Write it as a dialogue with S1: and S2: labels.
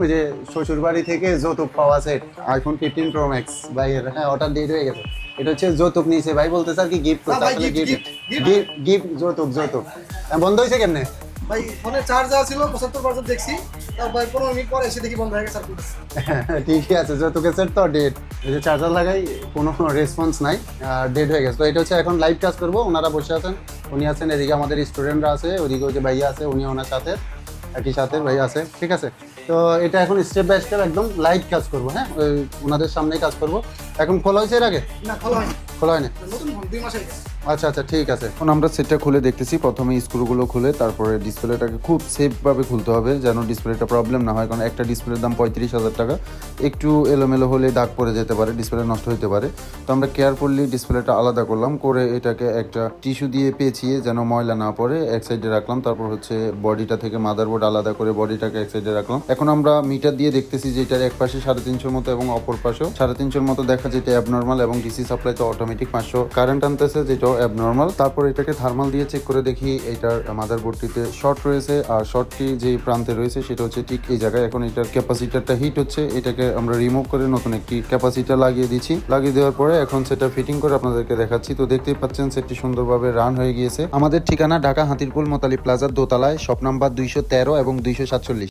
S1: ওই যে শ্বশুর বাড়ি থেকে যৌতুক পাওয়া set iPhone fifteen pro max ভাই এর হ্যাঁ অর্ডার ডেট হয়ে গেছে। এটা হচ্ছে যৌতুক নিয়েছে ভাই বলতে স্যার কি গিফট করতে আসলে গিফট গিফট যৌতুক যৌতুক। বন্ধ হয়েছে কেমনে?
S2: ভাই ফোনে চার্জ ছিল পঁচাত্তর পার্সেন্ট দেখছি। তারপর পনেরো মিনিট পরে এসে দেখি বন্ধ হয়ে গেছে।
S1: ঠিকই আছে যৌতুকের সেট তো ডেট এই যে চার্জার লাগাই কোনো রেসপন্স নাই আর ডেট হয়ে গেছে। তো এটা হচ্ছে এখন লাইভ কাজ করব ওনারা বসে আছেন উনি আছেন এদিকে আমাদের স্টুডেন্টরা আছে ওদিকে ওই যে ভাইয়া আছে উনি ওনার সাথে একই সাথে ভাইয়া আছে ঠিক আছে? তো এটা এখন স্টেপ বাই স্টেপ একদম লাইট কাজ করব হ্যাঁ? ওই ওনাদের সামনেই কাজ করব। এখন খোলা হয়েছে এর আগে?
S2: না খোলা হয়নি।
S1: খোলা হয়নি।
S2: নতুন দুই মাস হয়ে গেছে।
S1: আচ্ছা আচ্ছা ঠিক আছে।
S3: এখন আমরা সেটটা খুলে দেখতেছি। প্রথমে স্ক্রুগুলো খুলে তারপরে ডিসপ্লেটাকে খুব সেফভাবে খুলতে হবে যেন ডিসপ্লেটা প্রবলেম না হয়। কারণ একটা ডিসপ্লের দাম পঁয়ত্রিশ হাজার টাকা। একটু এলোমেলো হলে দাগ পড়ে যেতে পারে, ডিসপ্লে নষ্ট হতে পারে। তো আমরা কেয়ারফুলি ডিসপ্লেটা আলাদা করলাম, করে এটাকে একটা টিস্যু দিয়ে পেঁচিয়ে যেন ময়লা না পড়ে এক সাইডে রাখলাম। তারপর হচ্ছে বডিটা থেকে মাদারবোর্ড আলাদা করে বডিটাকে এক সাইডে রাখলাম। এখন আমরা মিটার দিয়ে দেখতেছি যে এটার এক পাশে সাড়ে তিনশোর মতো এবং অপর পাশেও সাড়ে তিনশোর মতো দেখা যেটা অ্যাবনর্মাল এবং ডিসি সাপ্লাই তো অটোমেটিক পাঁচশো। কারেন্ট আনতেছে যেটাও অ্যাবনর্মাল তারপর এটাকে থার্মাল দিয়ে চেক করে দেখি এটার মাদারবোর্ডটিতে শর্ট রয়েছে। আর শর্টটি যে প্রান্তে রয়েছে সেটা হচ্ছে ঠিক এই জায়গায়। এখন এটার ক্যাপাসিটারটা হিট হচ্ছে। এটাকে আমরা রিমুভ করে নতুন একটি ক্যাপাসিটার লাগিয়ে দিচ্ছি। লাগিয়ে দেওয়ার পরে এখন সেটা ফিটিং করে আপনাদেরকে দেখাচ্ছি। তো দেখতেই পাচ্ছেন সেটটি সুন্দরভাবে রান হয়ে গিয়েছে। আমাদের ঠিকানা ঢাকা হাতিরপুল মোতালি প্লাজার দোতলায়। শপ নাম্বার দুইশো তেরো এবং দুইশো সাতচল্লিশ।